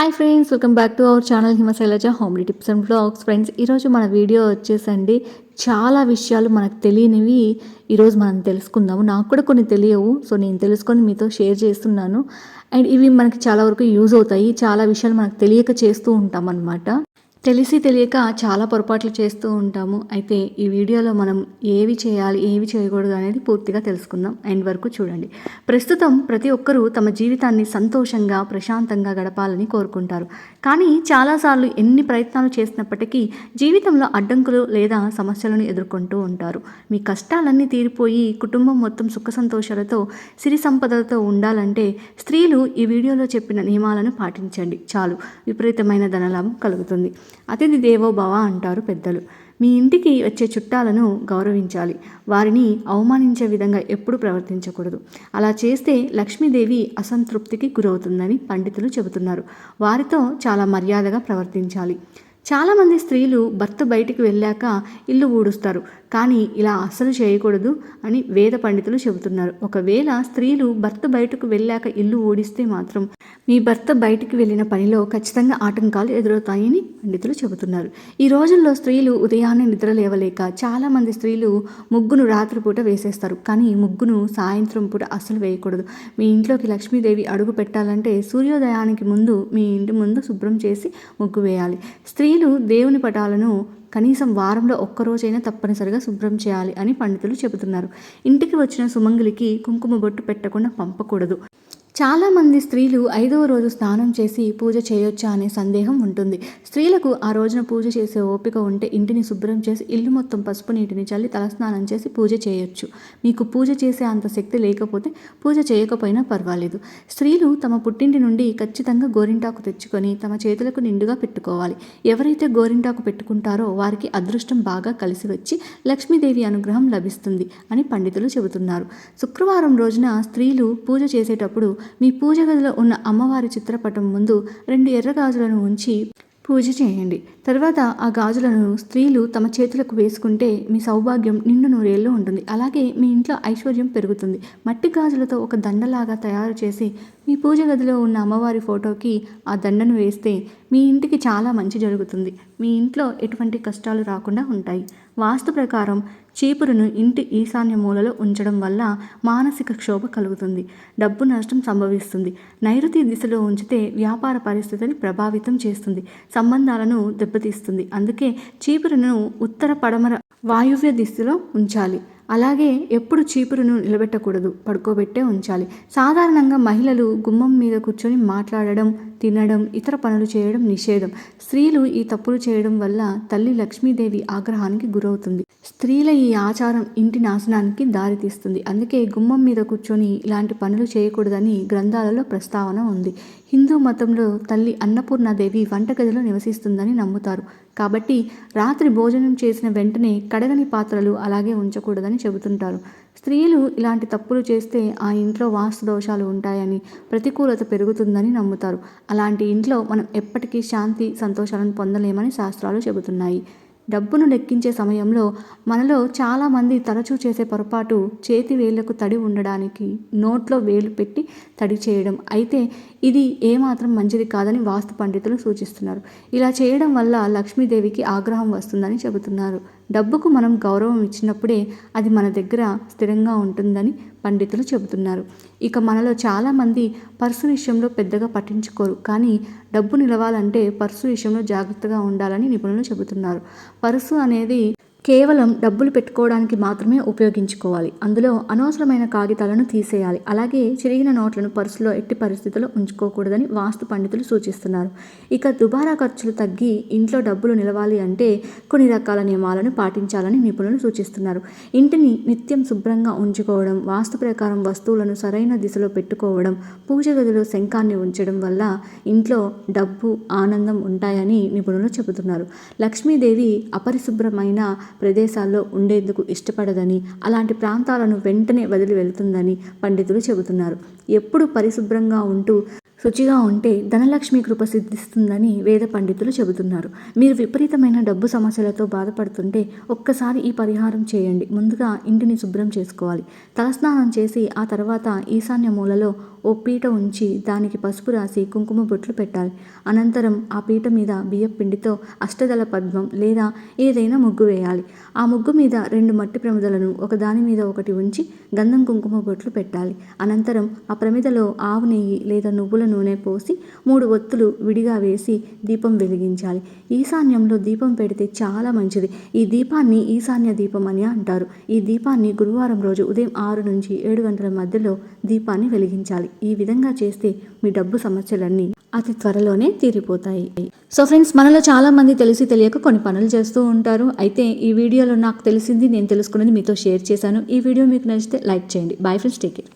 Hi friends welcome back to our channel Himashailaja homely tips and blogs friends ఈరోజు మన video వచ్చేసండి. చాలా విషయాలు మనకు తెలియనివి ఈరోజు మనం తెలుసుకుందాము. నాకు కూడా కొన్ని తెలియవు సో నేను తెలుసుకొని మీతో షేర్ చేస్తున్నాను. అండ్ ఇవి మనకి చాలా వరకు యూజ్ అవుతాయి. చాలా విషయాలు మనకు తెలియక చేస్తూ ఉంటాం అన్నమాట తెలిసి తెలియక చాలా పొరపాట్లు చేస్తూ ఉంటాము. అయితే ఈ వీడియోలో మనం ఏవి చేయాలి ఏవి చేయకూడదు అనేది పూర్తిగా తెలుసుకుందాం. ఎండ్ వరకు చూడండి. ప్రస్తుతం ప్రతి ఒక్కరూ తమ జీవితాన్ని సంతోషంగా ప్రశాంతంగా గడపాలని కోరుకుంటారు. కానీ చాలాసార్లు ఎన్ని ప్రయత్నాలు చేసినప్పటికీ జీవితంలో అడ్డంకులు లేదా సమస్యలను ఎదుర్కొంటూ ఉంటారు. మీ కష్టాలన్నీ తీరిపోయి కుటుంబం మొత్తం సుఖ సంతోషాలతో సిరి సంపదలతో ఉండాలంటే స్త్రీలు ఈ వీడియోలో చెప్పిన నియమాలను పాటించండి. చాలు. విపరీతమైన ధనలాభం కలుగుతుంది. అతిథి దేవో భవ అంటారు పెద్దలు. మీ ఇంటికి వచ్చే చుట్టాలను గౌరవించాలి. వారిని అవమానించే విధంగా ఎప్పుడు ప్రవర్తించకూడదు. అలా చేస్తే లక్ష్మీదేవి అసంతృప్తికి గురవుతుందని పండితులు చెబుతున్నారు. వారితో చాలా మర్యాదగా ప్రవర్తించాలి. చాలామంది స్త్రీలు భర్త బయటికి వెళ్ళాక ఇల్లు ఊడుస్తారు. కానీ ఇలా అస్సలు చేయకూడదు అని వేద పండితులు చెబుతున్నారు. ఒకవేళ స్త్రీలు భర్త బయటకు వెళ్ళాక ఇల్లు ఊడిస్తే మాత్రం మీ భర్త బయటికి వెళ్ళిన పనిలో ఖచ్చితంగా ఆటంకాలు ఎదురవుతాయని పండితులు చెబుతున్నారు. ఈ రోజుల్లో స్త్రీలు ఉదయాన్నే నిద్ర లేవలేక చాలామంది స్త్రీలు ముగ్గును రాత్రిపూట వేసేస్తారు. కానీ ముగ్గును సాయంత్రం పూట అస్సలు వేయకూడదు. మీ ఇంట్లోకి లక్ష్మీదేవి అడుగు పెట్టాలంటే సూర్యోదయానికి ముందు మీ ఇంటి ముందు శుభ్రం చేసి ముగ్గు వేయాలి. స్త్రీలు దేవుని పటాలను కనీసం వారంలో ఒక్కరోజైనా తప్పనిసరిగా శుభ్రం చేయాలి అని పండితులు చెబుతున్నారు. ఇంటికి వచ్చిన సుమంగులికి కుంకుమ బొట్టు పెట్టకుండా పంపకూడదు. చాలామంది స్త్రీలు ఐదవ రోజు స్నానం చేసి పూజ చేయొచ్చా అనే సందేహం ఉంటుంది. స్త్రీలకు ఆ రోజున పూజ చేసే ఓపిక ఉంటే ఇంటిని శుభ్రం చేసి ఇల్లు మొత్తం పసుపు నీటిని చల్లి తలస్నానం చేసి పూజ చేయొచ్చు. మీకు పూజ చేసే అంత శక్తి లేకపోతే పూజ చేయకపోయినా పర్వాలేదు. స్త్రీలు తమ పుట్టింటి నుండి ఖచ్చితంగా గోరింటాకు తెచ్చుకొని తమ చేతులకు నిండుగా పెట్టుకోవాలి. ఎవరైతే గోరింటాకు పెట్టుకుంటారో వారికి అదృష్టం బాగా కలిసి వచ్చి లక్ష్మీదేవి అనుగ్రహం లభిస్తుంది అని పండితులు చెబుతున్నారు. శుక్రవారం రోజున స్త్రీలు పూజ చేసేటప్పుడు మీ పూజ గదిలో ఉన్న అమ్మవారి చిత్రపటం ముందు రెండు ఎర్ర గాజులను ఉంచి పూజ చేయండి. తర్వాత ఆ గాజులను స్త్రీలు తమ చేతులకు వేసుకుంటే మీ సౌభాగ్యం నిండు నూరేళ్ళు ఉంటుంది. అలాగే మీ ఇంట్లో ఐశ్వర్యం పెరుగుతుంది. మట్టి గాజులతో ఒక దండలాగా తయారు చేసి మీ పూజ గదిలో ఉన్న అమ్మవారి ఫోటోకి ఆ దండను వేస్తే మీ ఇంటికి చాలా మంచి జరుగుతుంది. మీ ఇంట్లో ఎటువంటి కష్టాలు రాకుండా ఉంటాయి. వాస్తు ప్రకారం చీపురును ఇంటి ఈశాన్య మూలలో ఉంచడం వల్ల మానసిక క్షోభ కలుగుతుంది. డబ్బు నష్టం సంభవిస్తుంది. నైరుతి దిశలో ఉంచితే వ్యాపార పరిస్థితిని ప్రభావితం చేస్తుంది. సంబంధాలను దెబ్బతీస్తుంది. అందుకే చీపురును ఉత్తర పడమర వాయువ్య దిశలో ఉంచాలి. అలాగే ఎప్పుడు చీపురును నిలబెట్టకూడదు పడుకోబెట్టే ఉంచాలి. సాధారణంగా మహిళలు గుమ్మం మీద కూర్చొని మాట్లాడడం తినడం ఇతర పనులు చేయడం నిషేధం. స్త్రీలు ఈ తప్పులు చేయడం వల్ల తల్లి లక్ష్మీదేవి ఆగ్రహానికి గురవుతుంది. స్త్రీల ఈ ఆచారం ఇంటి నాశనానికి దారితీస్తుంది. అందుకే గుమ్మం మీద కూర్చొని ఇలాంటి పనులు చేయకూడదని గ్రంథాలలో ప్రస్తావన ఉంది. హిందూ మతంలో తల్లి అన్నపూర్ణాదేవి వంటగదిలో నివసిస్తుందని నమ్ముతారు. కాబట్టి రాత్రి భోజనం చేసిన వెంటనే కడగని పాత్రలు అలాగే ఉంచకూడదని చెబుతుంటారు. స్త్రీలు ఇలాంటి తప్పులు చేస్తే ఆ ఇంట్లో వాస్తు దోషాలు ఉంటాయని ప్రతికూలత పెరుగుతుందని నమ్ముతారు. అలాంటి ఇంట్లో మనం ఎప్పటికీ శాంతి సంతోషాలను పొందలేమని శాస్త్రాలు చెబుతున్నాయి. డబ్బును లెక్కించే సమయంలో మనలో చాలామంది తరచూ చేసే పొరపాటు చేతి వేళ్ళకు తడి ఉండడానికి నోట్లో వేలు పెట్టి తడి చేయడం. అయితే ఇది ఏమాత్రం మంచిది కాదని వాస్తు పండితులు సూచిస్తున్నారు. ఇలా చేయడం వల్ల లక్ష్మీదేవికి ఆగ్రహం వస్తుందని చెబుతున్నారు. డబ్బుకు మనం గౌరవం ఇచ్చినప్పుడే అది మన దగ్గర స్థిరంగా ఉంటుందని పండితులు చెబుతున్నారు. ఇక మనలో చాలామంది పర్సు విషయంలో పెద్దగా పట్టించుకోరు. కానీ డబ్బు నిలవాలంటే పర్సు విషయంలో జాగ్రత్తగా ఉండాలని నిపుణులు చెబుతున్నారు. పర్సు అనేది కేవలం డబ్బులు పెట్టుకోవడానికి మాత్రమే ఉపయోగించుకోవాలి. అందులో అనవసరమైన కాగితాలను తీసేయాలి. అలాగే చిరిగిన నోట్లను పర్సులో ఎట్టి పరిస్థితుల్లో ఉంచుకోకూడదని వాస్తు పండితులు సూచిస్తున్నారు. ఇక దుబారా ఖర్చులు తగ్గి ఇంట్లో డబ్బులు నిలవాలి అంటే కొన్ని రకాల నియమాలను పాటించాలని నిపుణులు సూచిస్తున్నారు. ఇంటిని నిత్యం శుభ్రంగా ఉంచుకోవడం వాస్తు ప్రకారం వస్తువులను సరైన దిశలో పెట్టుకోవడం పూజ గదిలో శంఖాన్ని ఉంచడం వల్ల ఇంట్లో డబ్బు ఆనందం ఉంటాయని నిపుణులు చెబుతున్నారు. లక్ష్మీదేవి అపరిశుభ్రమైన ప్రదేశాల్లో ఉండేందుకు ఇష్టపడదని అలాంటి ప్రాంతాలను వెంటనే వదిలి వెళ్తుందని పండితులు చెబుతున్నారు. ఎప్పుడు పరిశుభ్రంగా ఉంటూ శుచిగా ఉంటే ధనలక్ష్మి కృప సిద్ధిస్తుందని వేద పండితులు చెబుతున్నారు. మీరు విపరీతమైన డబ్బు సమస్యలతో బాధపడుతుంటే ఒక్కసారి ఈ పరిహారం చేయండి. ముందుగా ఇంటిని శుభ్రం చేసుకోవాలి. తలస్నానం చేసి ఆ తర్వాత ఈశాన్య మూలలో ఓ పీట ఉంచి దానికి పసుపు రాసి కుంకుమ బొట్లు పెట్టాలి. అనంతరం ఆ పీట మీద బియ్యం పిండితో అష్టదళ పద్మం లేదా ఏదైనా ముగ్గు వేయాలి. ఆ ముగ్గు మీద రెండు మట్టి ప్రమిదలను ఒకదాని మీద ఒకటి ఉంచి గంధం కుంకుమ బొట్లు పెట్టాలి. అనంతరం ఆ ప్రమిదలో ఆవు నెయ్యి లేదా నువ్వుల నూనె పోసి మూడు ఒత్తులు విడిగా వేసి దీపం వెలిగించాలి. ఈశాన్యంలో దీపం పెడితే చాలా మంచిది. ఈ దీపాన్ని ఈశాన్య దీపం అని అంటారు. ఈ దీపాన్ని గురువారం రోజు ఉదయం ఆరు నుంచి ఏడు గంటల మధ్యలో దీపాన్ని వెలిగించాలి. ఈ విధంగా చేస్తే మీ డబ్బు సమస్యలన్నీ అతి త్వరలోనే తీరిపోతాయి. సో ఫ్రెండ్స్ మనలో చాలా మంది తెలిసి తెలియక కొన్ని పనులు చేస్తూ ఉంటారు. అయితే ఈ వీడియోలో నాకు తెలిసింది నేను తెలుసుకున్నది మీతో షేర్ చేశాను. ఈ వీడియో మీకు నచ్చితే లైక్ చేయండి. Bye friends take care.